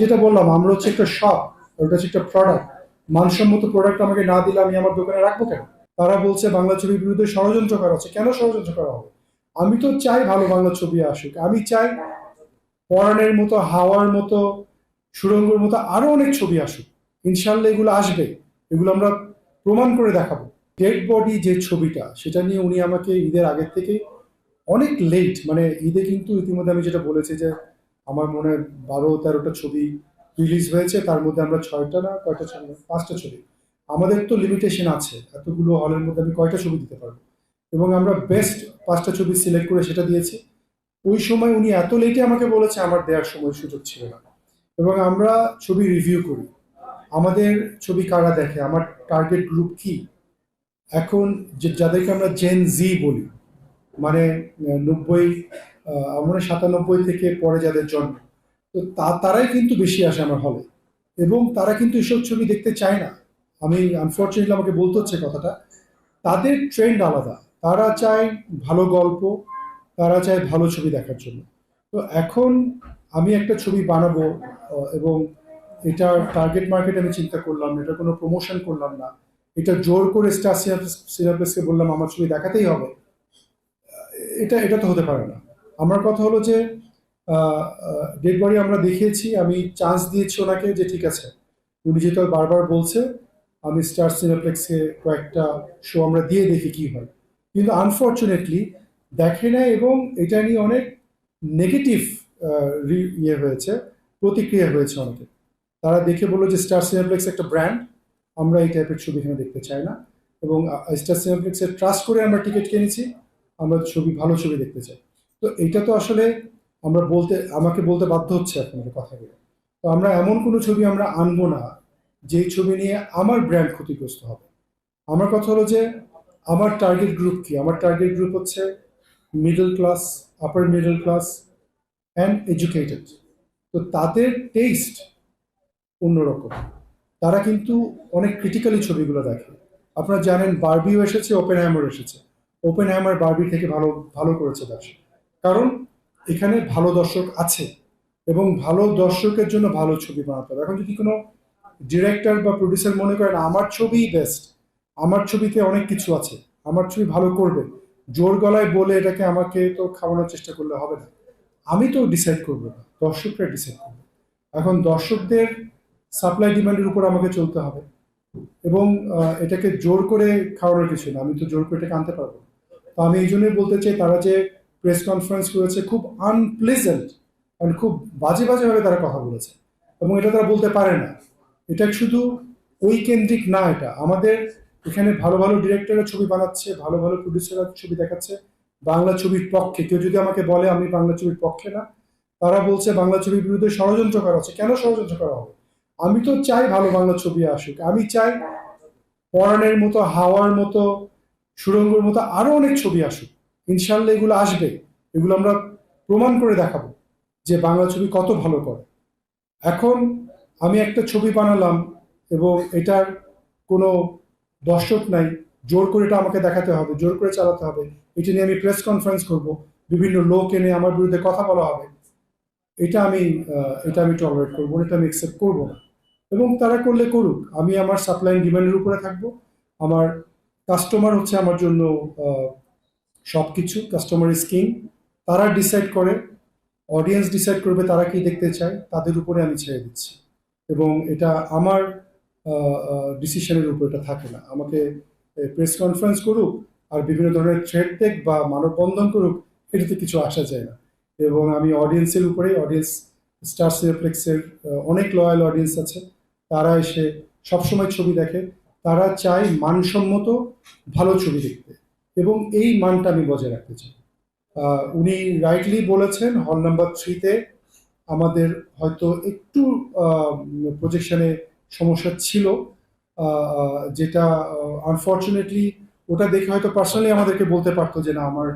যেটা বললাম, আমরা হচ্ছে একটা শপ ওটা হচ্ছে একটা প্রোডাক্ট মানসম্মত প্রোডাক্ট আমাকে না দিলে আমি আমার দোকানে রাখব কেন? তারা বলছে, বাংলা ছবির বিরুদ্ধে ষড়যন্ত্র করা হচ্ছে। কেন ষড়যন্ত্র করা হবে? আমি তো চাই ভালো বাংলা ছবি আসুক। আমি চাই পরাণের মতো, হাওয়ার মতো সুরঙ্গর মতো আরও অনেক ছবি আসুক। ইনশাল্লাহ এগুলো আসবে। এগুলো আমরা প্রমাণ করে দেখাবো। ডেড বডি যে ছবিটা, সেটা নিয়ে উনি আমাকে ঈদের আগের থেকে অনেক লেট মানে ঈদে কিন্তু ইতিমধ্যে আমি যেটা বলেছি যে আমার মনে হয় বারো, তেরোটা ছবি রিলিজ হয়েছে, তার মধ্যে আমরা ছয়টা না, কয়টা ছবি? পাঁচটা ছবি। আমাদের তো লিমিটেশন আছে, এতগুলো হলের মধ্যে আমি কয়টা ছবি দিতে পারব? এবং আমরা বেস্ট পাঁচটা ছবি সিলেক্ট করে সেটা দিয়েছি। ওই সময় উনি এত লেটে আমাকে বলেছে, আমার দেওয়ার সময় সুযোগ ছিল না। এবং আমরা ছবি রিভিউ করি। আমাদের ছবি কারা দেখে? আমার টার্গেট গ্রুপ কি? এখন যে, যাদেরকে আমরা জেন জি বলি মানে নব্বই আমরা সাতানব্বই থেকে পরে যাদের জন্ম, তো তা, তারাই কিন্তু বেশি আসে আমার হলে এবং তারা কিন্তু এসব ছবি দেখতে চায় না। আমি আনফর্চুনেটলি আমাকে বলতে হচ্ছে কথাটা, তাদের ট্রেন্ড আলাদা। তারা চায় ভালো গল্প, তারা চায় ভালো ছবি দেখার জন্য। তো এখন আমি একটা ছবি বানাবো এবং এটা টার্গেট মার্কেট আমি চিন্তা করলাম, এটা কোনো প্রমোশন করলাম না। এটা জোর করে স্টার সিনাপ্লেসকে বললাম, আমার ছবি দেখাতেই হবে। এটা এটা তো হতে পারে না। আমার কথা হলো যে ডেড বডি আমরা দেখিয়েছি, আমি চান্স দিয়েছি ওনাকে যে ঠিক আছে। উনি যেহেতু বারবার বলছে, আমি স্টার সিনেপ্লেক্সে কয়েকটা শো আমরা দিয়ে দেখি কি হয়। কিন্তু আনফর্চুনেটলি দেখে না এবং এটা নিয়ে অনেক নেগেটিভ ইয়ে হয়েছে, প্রতিক্রিয়া হয়েছে অনেকে। তারা দেখে বলল যে স্টার সিনেপ্লেক্স একটা ব্র্যান্ড আমরা এই টাইপের ছবি এখানে দেখতে চাই না। এবং স্টার সিনেপ্লেক্সের ট্রাস্ট করে আমরা টিকিট কিনেছি, আমরা ছবি, ভালো ছবি দেখতে চাই। তো এটা তো আসলে আমরা বলতে, আমাকে বলতে বাধ্য হচ্ছে আপনাদের কথাগুলো। তো আমরা এমন কোনো ছবি আমরা আনব না, যেই ছবি নিয়ে আমার ব্র্যান্ড ক্ষতিগ্রস্ত হবে। আমার কথা হলো যে, আমার টার্গেট গ্রুপ কি? আমার টার্গেট গ্রুপ হচ্ছে middle class upper middle class and educated তো তাদের টেস্ট অন্যরকম। তারা কিন্তু অনেক ক্রিটিক্যালি ছবিগুলো দেখে। আপনারা জানেন বারবিও এসেছে ওপেন হ্যামার এসেছে। ওপেন হ্যামার বারবি থেকে ভালো ভালো করেছে ব্যবসা কারণ এখানে ভালো দর্শক আছে এবং ভালো দর্শকের জন্য ভালো ছবি বানাতে হবে। এখন যদি কোনো ডিরেক্টর বা প্রডিউসার মনে করেন আমার ছবিই বেস্ট আমার ছবিতে অনেক কিছু আছে, আমার ছবি ভালো করবে, জোর গলায় বলে এটাকে আমাকে তো খাওয়ানোর চেষ্টা করলে হবে না। আমি তো ডিসাইড করব না, দর্শকরা ডিসাইড করবে। এখন দর্শকদের সাপ্লাই ডিমান্ডের উপর আমাকে চলতে হবে এবং এটাকে জোর করে খাওয়ানোর কিছু না, আমি তো জোর করে এটাকে আনতে পারব তো আমি এই জন্যই বলতে চাই, তারা যে প্রেস কনফারেন্স করেছে, খুব আনপ্লেজেন্ট মানে খুব বাজে বাজেভাবে তারা কথা বলেছে। এবং এটা তারা বলতে পারে না। এটা শুধু ওই কেন্দ্রিক না এটা। আমাদের এখানে ভালো ভালো ডিরেক্টররা ছবি বানাচ্ছে, ভালো ভালো প্রডিউসাররা ছবি দেখাচ্ছে, বাংলা ছবির পক্ষে। কেউ যদি আমাকে বলে আমি বাংলা ছবির পক্ষে না, তারা বলছে বাংলা ছবির বিরুদ্ধে ষড়যন্ত্র করা হচ্ছে। কেন ষড়যন্ত্র করা হবে? আমি তো চাই ভালো বাংলা ছবি আসুক। আমি চাই পরাণের মতো, হাওয়ার মতো সুরঙ্গর মতো আরও অনেক ছবি আসুক। ইনশাল্লাহ এগুলো আসবে, এগুলো আমরা প্রমাণ করে দেখাবো যে বাংলা ছবি কত ভালো করে। এখন আমি একটা ছবি বানালাম এবং এটার কোনো দর্শক নাই, জোর করে এটা আমাকে দেখাতে হবে, জোর করে চালাতে হবে। এটা নিয়ে আমি প্রেস কনফারেন্স করব, বিভিন্ন লোক এনে আমার বিরুদ্ধে কথা বলা হবে। এটা আমি এটা আমি টলারেট করব, এটা আমি অ্যাকসেপ্ট করব না। এবং তারা করলে করুক, আমি আমার সাপ্লাই ডিমান্ডের উপরে থাকব। আমার কাস্টমার হচ্ছে আমার জন্য সব কিছু কাস্টমার কিং তারা ডিসাইড করে অডিয়েন্স ডিসাইড করবে তারা কি দেখতে চায়, তাদের উপরে আমি ছেড়ে দিচ্ছি। এবং এটা আমার ডিসিশনের উপর এটা থাকে না। আমাকে প্রেস কনফারেন্স করুক আর বিভিন্ন ধরনের থ্রেড দেখ বা মানববন্ধন করুক, এটাতে কিছু আসা যায় না। এবং আমি অডিয়েন্সের উপরে অডিয়েন্স স্টার সিনেপ্লেক্সের অনেক লয়াল অডিয়েন্স আছে। তারা এসে সবসময় ছবি দেখে। তারা চায় মানসম্মত ভালো ছবি দেখতে। এবং এই মানটা আমি বজায় রাখতে চাই। উনি রাইটলি বলেছেন হল নাম্বার থ্রিতে আমাদের হয়তো একটু প্রজেকশনে সমস্যা ছিল। যেটা আনফর্চুনেটলি ওটা দেখে হয়তো পার্সোনালি আমাদেরকে বলতে পারতো যে না, আমার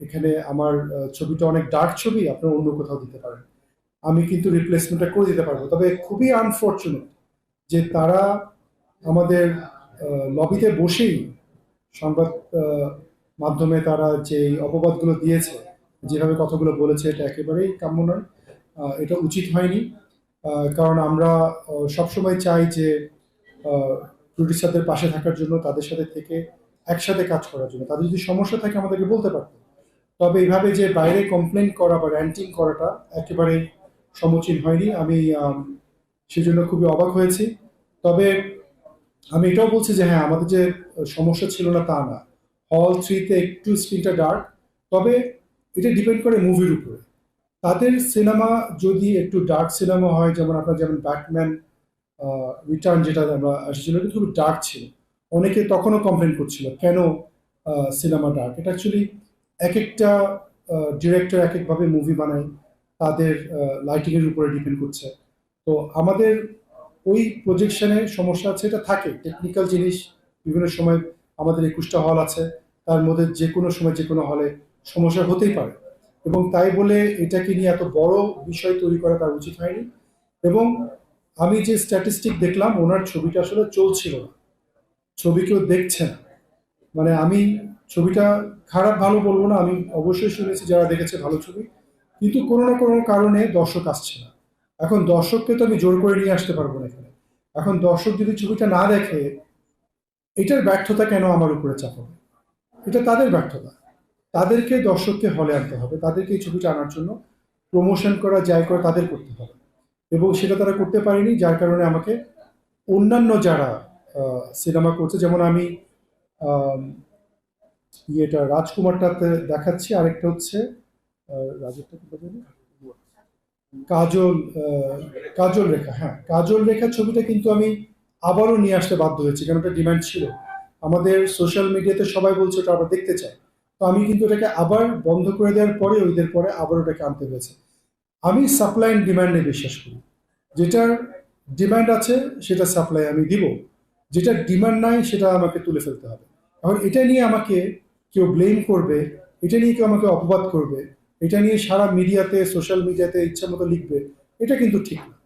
এখানে আমার ছবিটা অনেক ডার্ক ছবি, আপনারা অন্য কোথাও দিতে পারেন। আমি কিন্তু রিপ্লেসমেন্টটা করে দিতে পারব। তবে খুবই আনফর্চুনেট যে তারা আমাদের লবিতে বসেই সংবাদ মাধ্যমে তারা যে অপবাদগুলো দিয়েছে যেভাবে কথাগুলো বলেছে এটা একেবারেই কাম্য নয়। এটা উচিত হয়নি। কারণ আমরা সবসময় চাই যে প্রডিউসারদের পাশে থাকার জন্য তাদের সাথে থেকে একসাথে কাজ করার জন্য। তাদের যদি সমস্যা থাকে আমাদেরকে বলতে পারতো তবে এইভাবে যে বাইরে কমপ্লেন করা বা র্যান্টিং করাটা একেবারে সমীচীন হয়নি। আম, সেজন্য খুবই অবাক হয়েছি। তবে আমি এটাও বলছি যে হ্যাঁ আমাদের যে সমস্যা ছিল না তা না। হল থ্রিতে একটু স্ক্রিনটা ডার্ক তবে এটা ডিপেন্ড করে মুভির উপরে। তাদের সিনেমা যদি একটু ডার্ক সিনেমা হয়, যেমন আপনার যেমন ব্যাটম্যান রিটার্ন যেটা আমরা আসছিল, এটা খুবই ডার্ক ছিল। অনেকে তখনও কমপ্লেন করছিল, কেন সিনেমা ডার্ক এটা অ্যাকচুয়ালি এক একটা ডিরেক্টর এক একভাবে মুভি বানায়, তাদের লাইটিংয়ের উপরে ডিপেন্ড করছে। তো আমাদের ওই প্রজেকশনে সমস্যা আছে, এটা থাকে। টেকনিক্যাল জিনিস বিভিন্ন সময় আমাদের একুশটা হল আছে, তার মধ্যে যে কোনো সময় যে কোনো হলে সমস্যা হতেই পারে। এবং তাই বলে এটাকে নিয়ে এত বড় বিষয় তৈরি করা তার উচিত হয়নি। এবং আমি যে স্ট্যাটিস্টিক দেখলাম, ওনার ছবিটা আসলে চলছিল না। ছবি কেউ দেখছে না। মানে আমি ছবিটা খারাপ ভালো বলব না, আমি অবশ্যই শুনেছি যারা দেখেছে ভালো ছবি। কিন্তু কোনো না কোনো কারণে দর্শক আসছে না। এখন দর্শককে তো আমি জোর করে নিয়ে আসতে পারব না এখানে। এখন দর্শক যদি ছবিটা না দেখে এটার ব্যর্থতা কেন আমার উপরে চাপাবে? এটা তাদের ব্যর্থতা। তাদেরকে দর্শককে হলে আনতে হবে। তাদেরকে এই ছবিটা আনার জন্য প্রমোশন করা যায় করা তাদের করতে হবে। এবং সেটা তারা করতে পারেনি, যার কারণে আমাকে অন্যান্য যারা সিনেমা করছে, যেমন আমি ইয়েটা রাজকুমারটাতে দেখাচ্ছি, আরেকটা হচ্ছে? কাজল কাজল রেখা হ্যাঁ। কাজল রেখা ছবিটা কিন্তু আমি আবারও নিয়ে আসতে বাধ্য হয়েছি কারণ ওটা ডিমান্ড ছিল? আমাদের সোশ্যাল মিডিয়াতে সবাই বলছে ওটা আবার দেখতে চায় তো আমি কিন্তু এটাকে আবার বন্ধ করে দেওয়ার পরে, ওইদের পরে আবার ওটাকে আনতে হয়েছে। আমি সাপ্লাই অ্যান্ড ডিমান্ডে বিশ্বাস করি। যেটার ডিমান্ড আছে, সেটা সাপ্লাই আমি দিব। যেটা ডিমান্ড নাই, সেটা আমাকে তুলে ফেলতে হবে। এখন এটা নিয়ে আমাকে কেউ ব্লেম করবে, এটা নিয়ে কেউ আমাকে অপবাদ করবে, এটা নিয়ে সারা মিডিয়াতে সোশ্যাল মিডিয়াতে ইচ্ছা মতো লিখবে, এটা কিন্তু ঠিক না।